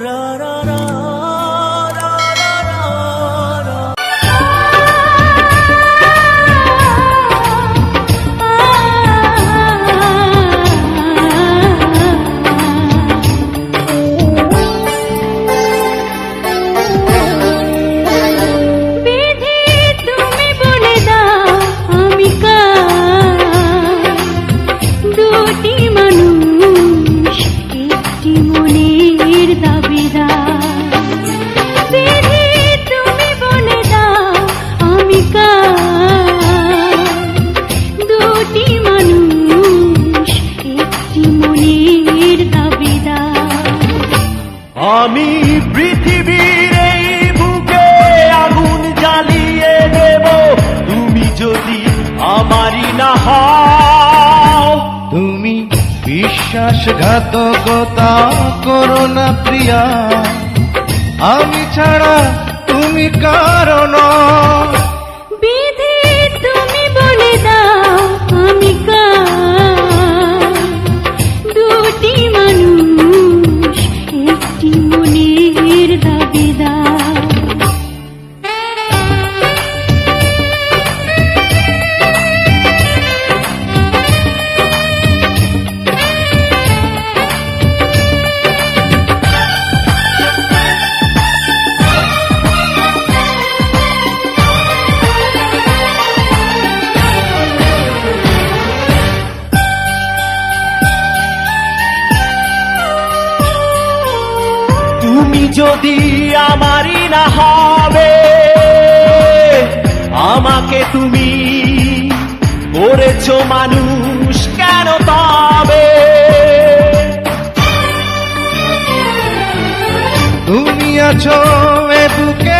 বিধি বিশ্বাসঘাতকতা করো না প্রিয়া। আমি ছাড়া তুমি কারণ। বিধি তুমি বলে দাও দুটি মানুষ, একটি মনের তুমি যদি আমারই না হবে, আমাকে তুমি করেছ মানুষ কেন তবে তুমি আছো এ বুকের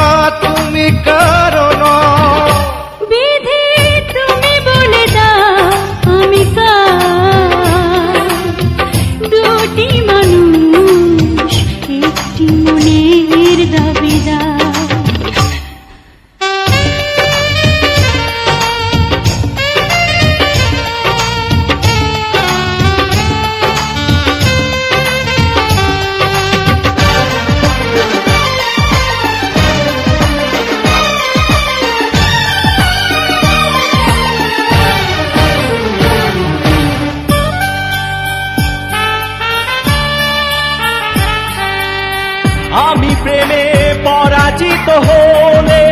প্রেমে পরাজিত হলে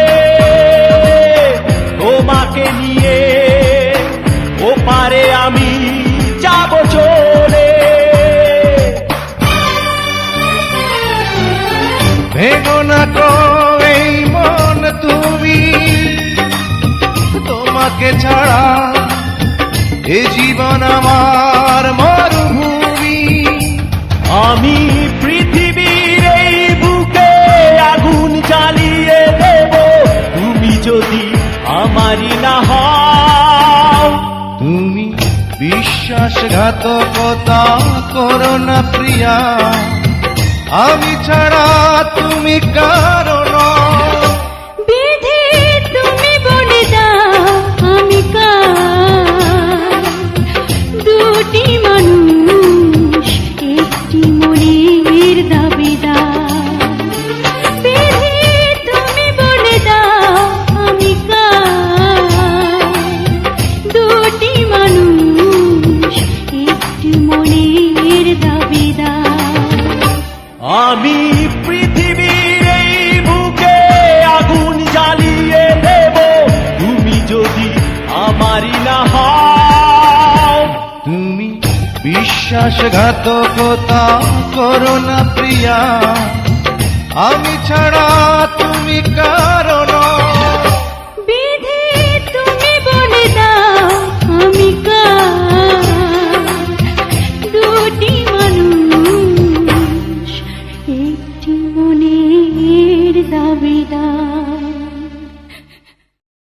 তোমাকে নিয়ে ওপারে আমি যাব চলে। ভেঙো না এই মন তুমি, তোমাকে ছাড়া এ জীবন আমার আমারই না হও। তুমি বিশ্বাসঘাতকতা করো না প্রিয়া। আমি ছাড়া তুমি কারণ না হও। তুমি বিশ্বাসঘাতকতা করো না প্রিয়া। আমি ছাড়া তুমি কারণ। আমি দুটি